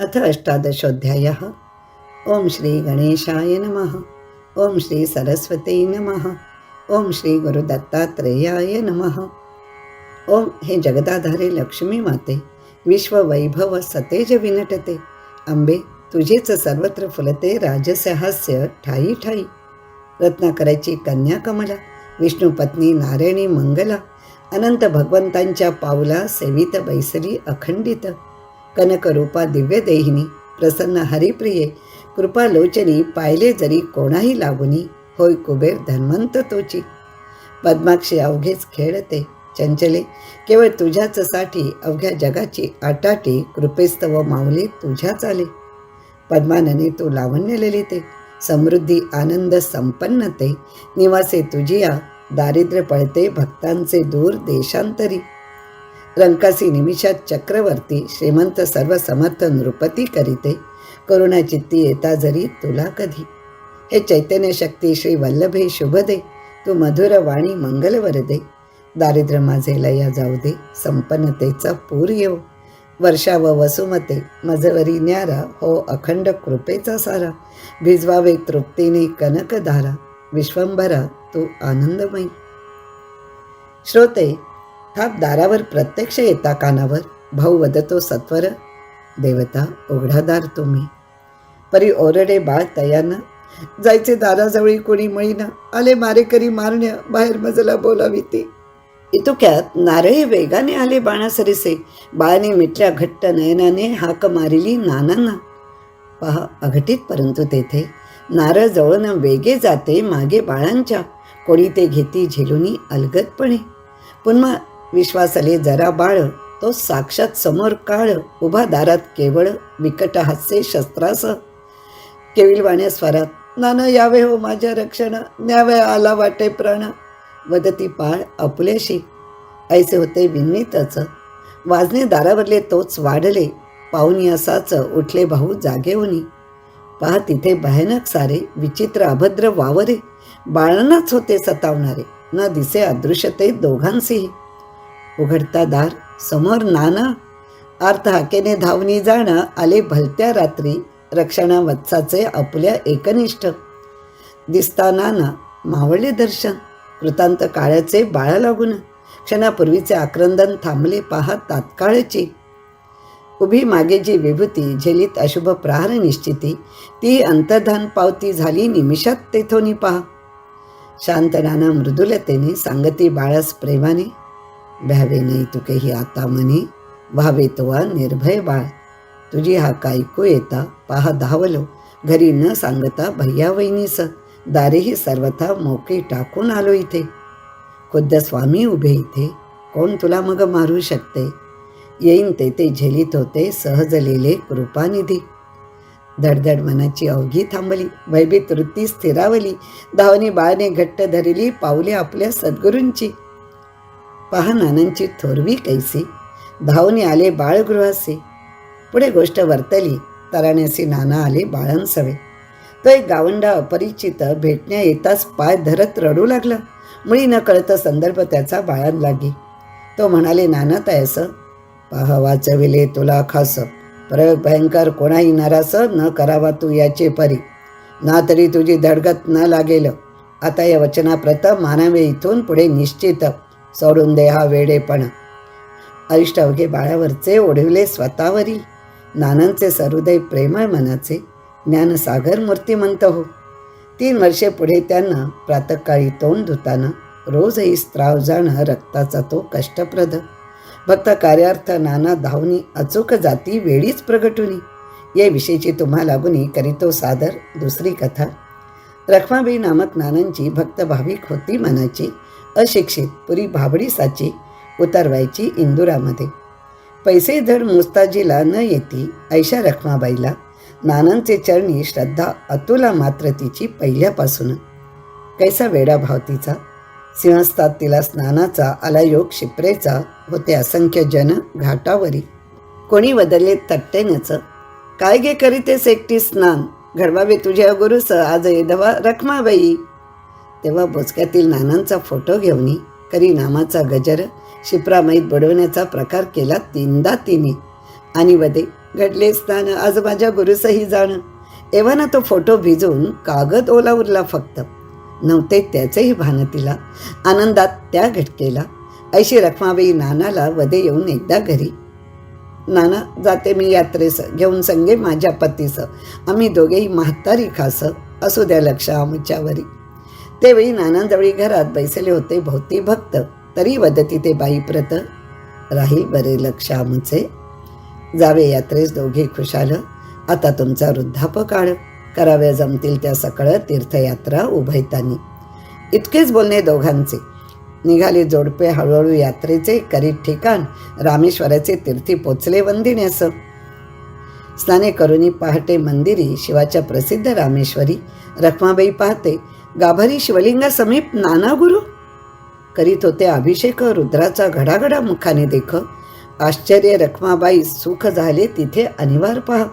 अथ अष्टादशोऽध्यायः। ॐ श्रीगणेशाय नमः। ॐ श्रीसरस्वती नमः। ॐ श्रीगुरुदत्तात्रेयाय नमः। ॐ हे जगदाधारे लक्ष्मी माते विश्ववैभव सतेज विनटते। आंबे तुझेच सर्वत्र फुलते राजस्य ठाई ठाई। रत्नाकराची कन्या कमला विष्णू पत्नी नारायणी मंगला अनंत भगवंतांच्या पावला सेवित बैसरी अखंडित। कनकरूपा दिव्य देहिनी प्रसन्न हरिप्रिये कृपालोचनी पाहिले जरी कोणाही लागुनी होय कुबेर धन्वंत तोची. पद्माक्षी अवघेच खेळते चंचले केवळ तुझ्याच साठी अवघ्या जगाची आटाटी कृपेस्तव माऊली तुझ्याच आले. पद्मानने तू लावण्य ललिते समृद्धी आनंद संपन्नते निवासे तुझिया दारिद्र्य पळते भक्तांचे दूर देशांतरी. रंकासी निमिषात चक्रवर्ती श्रीमंत सर्व समर्थ नृपती करीते करुणा चित्ती येता जरी तुला कधी. हे चैतन्य शक्ती श्री वल्लभे शुभ दे तू मधुर वाणी मंगलवर दे. दारिद्र्य माझे लया जाऊ दे संपन्नतेचा पूर येऊ. वर्षा व वसुमते मजवरी न्यारा हो अखंड कृपेचा सारा. भिजवावे तृप्तीने कनकधारा विश्वंभरा तू आनंदमयी. श्रोते थाप दारावर प्रत्यक्ष येता कानावर भाऊ वदतो सत्वर देवता उघडादार तुम्ही. परी ओरडे बाळ तयानं जायचे दाराजवळी कोणी मळीनं आले मारेकरी मारण्या बाहेर मजला बोलावी ती. इतुक्यात नारळी वेगाने आले बाणासरीसे बाळाने मिटल्या घट्ट नयनाने हाक मारिली नानांना. पहा अघटित परंतु तेथे नारळ जवळनं वेगे जाते मागे बाळांच्या कोणी ते घेती झेलुनी अलगदपणे. पुन्हा विश्वासले जरा बाळ तो साक्षात समोर काळ उभा दारात केवळ विकट हास्य शस्त्रास केविलवाण्या स्वरात नाना यावे हो माझ्या रक्षण न्यावे आला वाटे प्राण. वदती पाळ अपुल्याशी ऐसे होते विनवीतच वाजने दारावरले तोच वाढले. पाहुणी असाच उठले भाऊ जागेवनी. पहा तिथे भयानक सारे विचित्र अभद्र वावरे. बाळांनाच होते सतावणारे. न दिसे अदृश्यते दोघांसीही. उघडता दार समोर नाना अर्थ हाकेने धावणी जाणं आले भलत्या रात्री रक्षणा वत्साचे आपल्या एकनिष्ठ. दिसता नाना मावळले दर्शन कृतांत काळाचे बाळा लागून क्षणापूर्वीचे आक्रंदन थांबले पाहा तात्काळची. उभी मागे जी विभूती झेलीत अशुभ प्रहार निश्चिती ती अंतर्धान पावती झाली निमिषात तेथोनी पहा. शांतनाना मृदुलतेने सांगती बाळास प्रेमाने भ्यावे नाही तुकेही आता म्हणे व्हावे तोवा निर्भय बाळ. तुझी हा ऐकू येता? पहा धावलो. घरी न सांगता भैया वहिनीस दारेही सर्वथा मोके टाकून आलो इथे. खुद्द स्वामी उभे इथे. कोण तुला मग मारू शकते? येईन ते ते झेलीत होते सहजलेले कृपानिधी. धडधड मनाची अवघी थांबली. भयभीत वृत्ती स्थिरावली. धावनी बाळने घट्ट धरली. पावले आपल्या सद्गुरूंची. पहा नानांची थोरवी कैसी. धावून आले बाळगृहासे पुढे गोष्ट वर्तली. तराण्यासी नाना आले बाळांसवे. तो एक गावंडा अपरिचित भेटण्या येताच पाय धरत रडू लागला. मुळी न कळत संदर्भ त्याचा बाळां लागी तो म्हणाले नाना तयस पहा वाचविले तुला खास. प्रयोग भयंकर कोणाही नारास न करावा तू याचे परी. ना तरी तुझी धडगत न लागेल. आता या वचनाप्रत मानावे इथून पुढे निश्चित. सोडून दे हा वेडेपणा. अरिष्ट अवघे बाळावरचे ओढविले स्वतःवरील नानांचे सरुदय प्रेमळ मनाचे. ज्ञानसागर मूर्तिमंत हो. तीन वर्षे पुढे त्यांना प्रातकाळी तोंड धुताना रोजही स्त्राव जाणं रक्ताचा तो कष्टप्रद. भक्त कार्यार्थ नाना धावनी अचूक जाती वेळीच प्रगटुनी. या विषयीची तुम्हा लागुनी करीतो सादर दुसरी कथा. रखमाबाई नामक नानांची भक्त भाविक होती मनाची. अशिक्षित पुरी भाबडी साची उतरवायची इंदुरामध्ये. पैसे धड मुस्ताजीला न येती ऐशा रखमाबाईला नानांचे चरणी श्रद्धा अतुला मात्र तिची पहिल्यापासून. कैसा वेडा भाव तिचा. सिंहस्थात तिला स्नानाचा आला योग शिप्रेचा होते असंख्य जन घाटावरी. कोणी बदलले तट्टेनच. काय गे करीतेस एकटी स्नान? घडवावे तुझ्या गुरुस आज येधवा रखमाबाई. तेव्हा बोचक्यातील नानांचा फोटो घेऊन करी नामाचा गजर शिप्रामाईत बुडवण्याचा प्रकार केला तीनदा तिने. आणि वदे घडले स्नान आज माझ्या गुरुसही जाणं. एव्हा ना तो फोटो भिजवून कागद ओला उरला फक्त. नव्हते त्याचेही भान तिला आनंदात त्या घटकेला. ऐशी रखमाबाई नानाला वदे येऊन एकदा घरी. नाना जाते मी यात्रेस घेऊन संगे माझ्या पतीस. आम्ही दोघेही म्हातारी खास. असू द्या लक्ष आमच्यावरी. त्यावेळी नानांजवळी घरात बैसले होते भोवती भक्त. तरी वदती ते बाई प्रत राहील बरे लक्ष आमचे जावे यात्रेस दोघे खुशाल. आता तुमचा वृद्धापकाळ. कराव्या जमतील त्या सकळ तीर्थयात्रा उभयतानी. इतकेच बोलणे दोघांचे. निघाले जोडपे हळूहळू यात्रेचे करीत ठिकाण रामेश्वराचे तीर्थी पोचले वंदिण्यास स्नाने करुनी पहाटे मंदिरी शिवाच्या प्रसिद्ध रामेश्वरी रखमाबाई पाहते गाभारी शिवलिंगा समीप नाना गुरु. करीत होते अभिषेक रुद्राचा घडाघडा मुखाने देख. आश्चर्य रखमाबाई सुख झाले तिथे अनिवार्य पहा.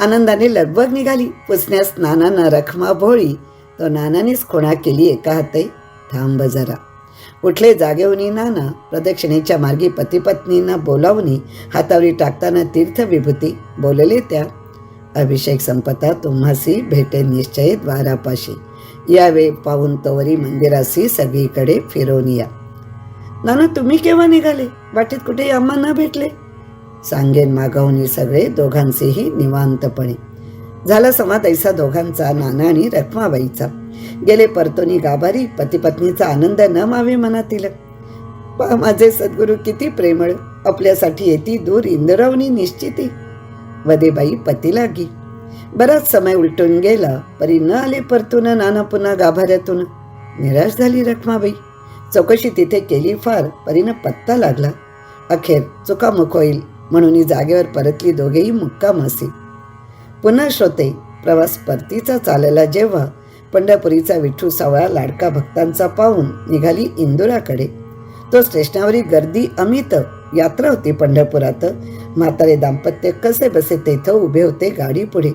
आनंदाने लगबग निघाली. पुसण्यास नानांना रखमा भोळी. तो नानानेच खुणा केली एका हाते थांब जरा. उठले जागेवनी नाना. प्रदक्षिणेच्या मार्गी पतीपत्नींना बोलावणी हातावरी टाकताना तीर्थ विभूती बोलले त्या. अभिषेक संपता तुम्हासी भेटे निश्चय द्वारापाशी यावे पाहून तवरी मंदिरासी सगळीकडे फिरवून या नाना तुम्ही केव्हा निघाले? वाटेत कुठे आम्हा न भेटले? सांगेन मागवणी सगळे दोघांचेही निवांतपणे. झाला समाज ऐसा दोघांचा नाना आणि रखमाबाईचा. गेले परतोनी गाभारी पतीपत्नीचा आनंद न मावे मनातील. पहा माझे सद्गुरू किती प्रेमळ. आपल्यासाठी येती दूर इंदरावनी निश्चिती. वदेबाई पती लागी बराच समय उलटून गेला. परी न आले परतून नाना पुन्हा गाभाऱ्यातून. निराश झाली रखमाबाई. चौकशी तिथे केली फार. परीनं पत्ता लागला. अखेर चुकामुक होईल म्हणून जागेवर परतली दोघेही मुक्काम असे पुन्हा श्रोते प्रवास परतीचा चालला जेव्हा पंढरपुरीचा विठू सावळा लाडका भक्तांचा पाहून निघाली इंदुराकडे. तो स्टेशनावरील गर्दी अमित यात्रा होती पंढरपुरात. म्हातारे दाम्पत्य कसे बसे तेथं उभे होते गाडी पुढे.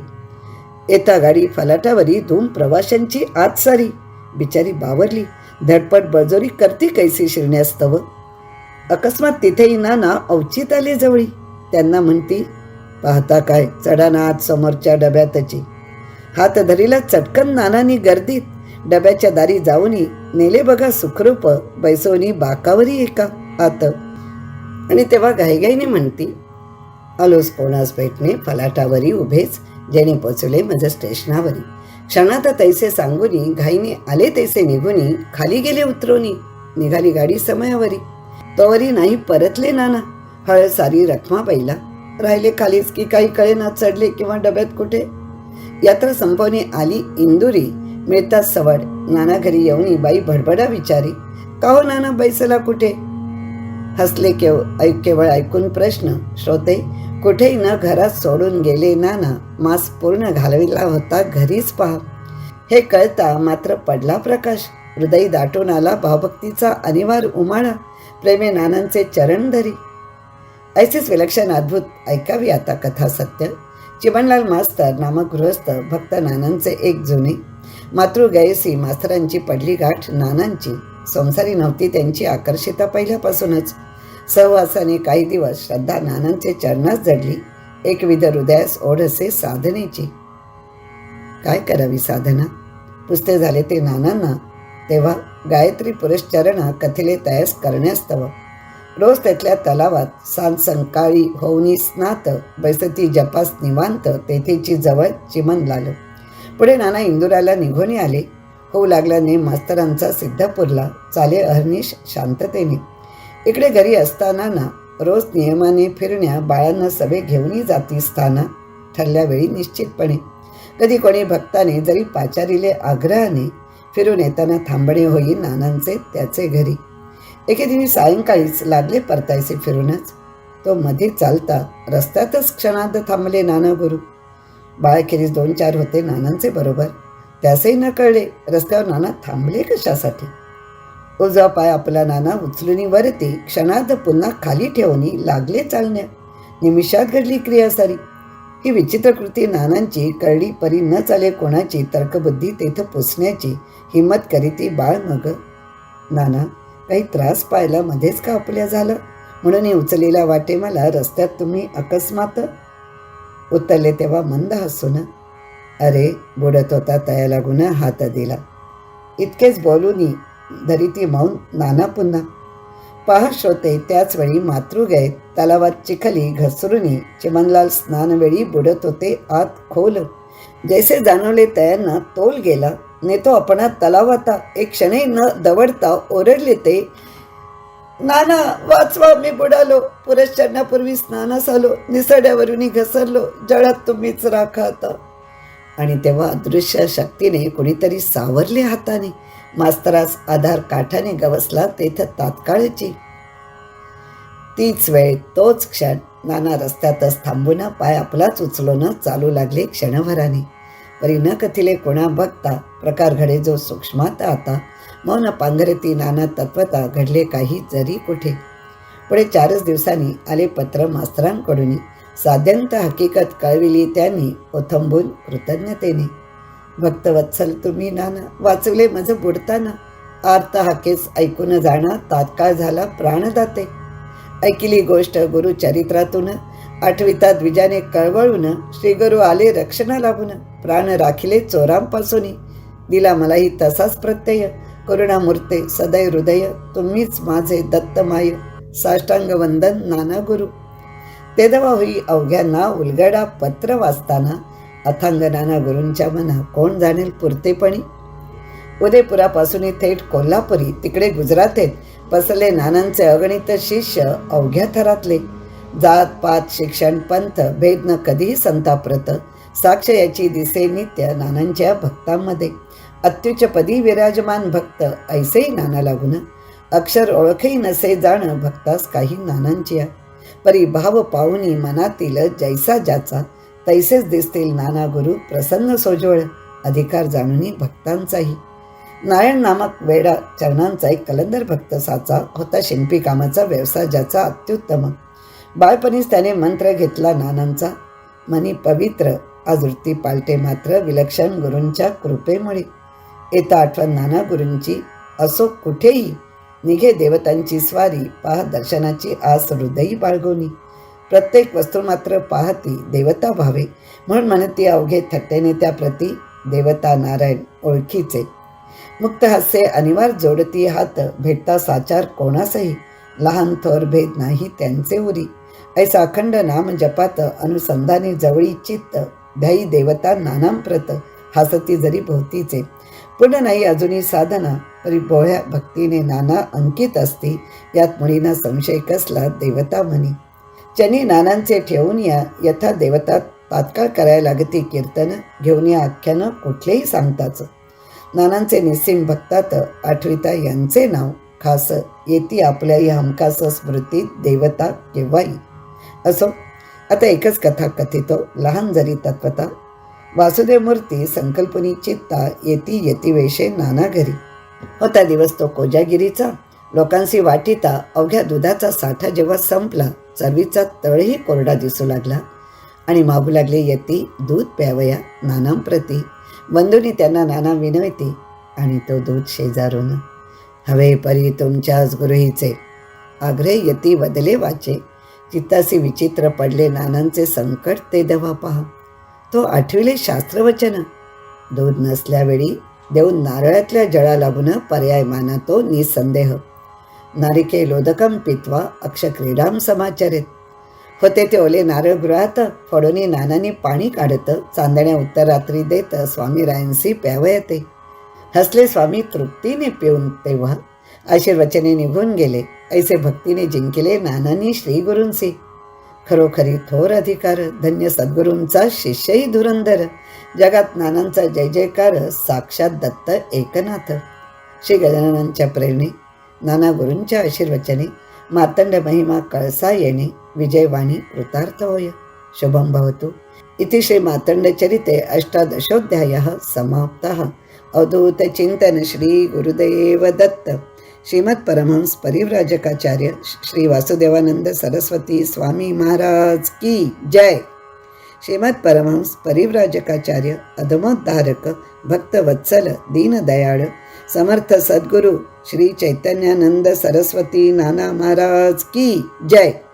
येता गाडी फलाटावरी धूम प्रवाशांची आत सारी. बिचारी बावरली. धडपड बळजोरी करती कैसी शिरण्यास्तव. अकस्मात तिथेही नाना अवचित आले जवळी. त्यांना म्हणती पाहता काय? चढाना आत समोरच्या डब्यातची. हात धरीला चटकन नानानी गर्दीत. डब्याच्या दारी जाऊनी नेले बघा सुखरूप बैसवनी बाकावरी एका. आत आणि तेव्हा घाईघाईने म्हणती आलोस कोणास भेटणे फलाटावरी उभेच जेणे पोचले माझ्या स्टेशनावरी. क्षणात तैसे सांगुनी घाईने आले तैसे निघुनी खाली गेले उतरवणी निघाली गाडी समयावरी. तोवरी नाही परतले नाना हळ सारी रखमा पहिला राहिले खालीच की काही कळेना चढले किंवा डब्यात कुठे. यात्रा संपवणे आली इंदुरी मिळतात सवड. नाना घरी येऊनी बाई भडबडा विचारी का हो नाना बैसला कुठे? हसले केव ऐक केवळ ऐकून प्रश्न. श्रोते कुठेही न घरात सोडून गेले नाना मास पूर्ण घालविला होता घरीच पहा. हे कळता मात्र पडला प्रकाश. हृदय दाटून आला भावभक्तीचा अनिवार उमाळा. प्रेमे नानांचे चरण धरी. ऐसेच विलक्षण अद्भुत ऐकावी आता कथा सत्य. चिमणलाल मास्तर नामक गृहस्थ भक्त नानांचे एक जुने. मातृ गयसी मास्तरांची पडली गाठ नानांची. संसारी नव्हती त्यांची आकर्षिता पहिल्यापासूनच. सहवासाने काही दिवस श्रद्धा नानांचे चरणास जडली. एकविध हृदयास ओढसे साधनेची. काय करावी साधना? पुसते झाले ते नानांना. तेव्हा गायत्री पुरश्चरणा कथिले तयास करण्यास्तव रोज त्यातल्या तलावात सांज संकाळी होऊनी स्नात बैसती जपास निवांत तेथेची जवळ चिमन लालो. पुढे नाना इंदुराला निघून आले. होऊ लागल्याने मास्तरांचा सिद्धपूरला चाले अहर्निश शांततेने. इकडे घरी असताना ना रोज नियमाने फिरण्या बाळांना सभे घेऊनही जाती स्थाना ठरल्यावेळी निश्चितपणे. कधी कोणी भक्ताने जरी पाचारीले आग्रहाने फिरून येताना थांबणे होई नानांचे त्याचे घरी. एके दिनी सायंकाळीच लागले परतायचे फिरूनच. तो मध्ये चालता रस्त्यातच क्षणात थांबले नाना गुरु. बाळखेरीस दोन चार होते नानांचे बरोबर. त्यासही न कळले रस्त्यावर नाना थांबले कशासाठी? उजा पाय आपला नाना उचलून वरती क्षणार्ध पुन्हा खाली ठेवणी लागले चालण्या. निमिषात घडली क्रिया सारी ही विचित्र कृती नानांची करडी परी न चाले कोणाची तर्कबुद्धी तेथं पोचण्याची हिंमत करीती बाळ मग. नाना काही त्रास पाहायला मध्येच का आपल्या झालं? म्हणून हे उचलेला वाटे मला रस्त्यात तुम्ही अकस्मात? उतरले तेव्हा मंद हसून. अरे बुडत होता तयाला गुन्हा हात दिला. इतकेच बोलूनी धरी ती मौन नाना पुन्हा. पहा श्रोते त्याच वेळी तलावात चिखली घसरुनी चिमनलाल स्नानवेळी बुडत होते आत खोल. जैसे जाणवले तयांना तोल गेला. नेतो आपण तलावाता एक क्षणी न दवडता ओरडले ते. नाना वाचवा मी बुडालो. पुरश्चरणापूर्वी स्नानास आलो. निसड्यावरून घसरलो. जळात तुम्हीच राखा आता. आणि तेव्हा अदृश्य शक्तीने कोणीतरी सावरले हाताने. मास्तरास आधार काठाने गवसला तेथ तात्काळची. तीच वेळ तोच क्षण नाना रस्त्यातच थांबून पाय आपलाच उचलून चालू लागले क्षणभराने. परी न कथिले कोणा बघता प्रकार घडे जो सूक्ष्मात आता मौन पांघरती नाना तत्वता घडले काही जरी कुठे. पुढे चारच दिवसांनी आले पत्र मास्तरांकडून. साध्यंत हकीकत कळविली त्यांनी ओथंबून कृतज्ञतेने. भक्तवत्सल तुम्ही नाना वाचवले माझं बुडताना. आर्त हाकेस ऐकून जाणं तात्काळ झाला प्राणदाते. ऐकिली गोष्ट गुरुचरित्रातून आठविता द्विजाने कळवळून. श्रीगुरु आले रक्षणा लाभून. प्राण राखिले चोरांपासून दिला मलाही तसाच प्रत्यय. करुणामूर्ते सदै हृदय तुम्हीच माझे दत्तमाय. साष्टांग वंदन नाना गुरु. तेदवा होई अवघ्यांना उलगडा पत्र वाचताना. अथांग नाना गुरूंच्या मना कोण जाणेल पुरतेपणी? उदयपुरापासून थेट कोल्हापुरी तिकडे गुजरातेत पसरले नानांचे अगणित शिष्य अवघ्या थरातले. जात पात शिक्षण पंथ भेद न कधीही संताप्रत साक्ष याची दिसे नित्य नानांच्या भक्तांमध्ये. अत्युच्चपदी विराजमान भक्त ऐसेही नाना लागून अक्षर ओळखही नसे जाणं भक्तास काही नानांची परी भाव पाहुनी मनातील जैसा ज्याचा तैसेच दिसतील नाना गुरु प्रसन्न सोजवळ अधिकार जाणूनी भक्तांचाही. नारायण नामक वेडा चरणांचा एक कलंदर भक्त साचा होता शिंपी कामाचा व्यवसाय ज्याचा अत्युत्तम. बाळपणीच त्याने मंत्र घेतला नानांचा. मनी पवित्र आज वृत्ती पालटे मात्र विलक्षण गुरूंच्या कृपेमुळे. येता आठवण नाना गुरूंची असो कुठेही निघे देवतांची स्वारी पहा दर्शनाची आस हृदयी बाळगोनी. प्रत्येक वस्तू मात्र पाहती देवता भावे. म्हणून म्हणती अवघे थट्टेने त्या प्रती देवता नारायण ओळखीचे. मुक्त हास्य अनिवार्य जोडती हात भेटता साचार कोणासही. लहान थोर भेद नाही त्यांचे उरी. ऐसा अखंड नाम जपात अनुसंधाने जवळी चित्त. ध्यायी देवता नानांप्रत हासती जरी भोवतीचे. पुन्हा नाही अजूनही साधना तरी भोळ्या भक्तीने नाना अंकित असती. यात मुळीना संशय कसला देवता म्हणी. ज्यांनी नानांचे ठेवून या यथा देवता तात्काळ करायला लागती कीर्तन घेऊन या आख्यानं कुठलेही सांगताच. नानांचे निस्सिम भक्तात आठविता यांचे नाव. खास येती आपल्याही हमखास स्मृतीत देवता केव्हाही. असो आता एकच कथा कथितो लहान जरी तत्वता. वासुदेव मूर्ती संकल्पनी चित्ता येती येती वेशे नाना घरी. होता दिवस तो कोजागिरीचा. लोकांशी वाटिता अवघ्या दुधाचा साठा जेव्हा संपला चरबीचा तळही कोरडा दिसू लागला. आणि मागू लागले यती दूध प्यावया नानांप्रती बंधूनी त्यांना नाना विनवती आणि तो दूध शेजारून हवे परी तुमच्याच गृहीचे आग्रह यती बदले वाचे. चित्तासी विचित्र पडले नानांचे संकट ते दवा पहा. तो आठविले शास्त्रवचन दूध नसल्यावेळी देऊन नारळातल्या जळा लागून पर्याय मानतो निसंदेह. नारिकेलोदकं पित्वा अक्षक्रीडां समाचरित. होते ते ओले नारळ गृहात फडोनी नानानी पाणी काढत चांदण्या उत्तरात्री देत स्वामी रायंसी प्यावयते. हसले स्वामी तृप्तीने पिऊन तेव्हा आशीर्वचने निघून गेले. ऐसे भक्तीने जिंकले नानांनी श्रीगुरूंचे. खरोखरी थोर अधिकार धन्य सद्गुरूंचा शिष्यही धुरंधर. जगात नानांचा जय जयकार साक्षात दत्त एकनाथ. श्री गजाननांच्या प्रेरणे नाना गुरूंच्या आशीर्वचने मातंड महिमा कळसा येणे विजयवाणी कृतार्थ होय. शुभम भवतु. इति श्री मातंडचरिते अष्टादशोध्याय समाप्त. अवधूत चिंतन श्री गुरुदेव दत्त. परमहंस परिव्राजकाचार्य श्री वासुदेवानंद सरस्वती स्वामी महाराज की जय. श्रीमद परमहंस परिव्राजकाचार्य अधमोद्धारक भक्तवत्सल दीनदयाळ समर्थ सद्गुरु श्री चैतन्यानंद सरस्वती नाना महाराज की जय.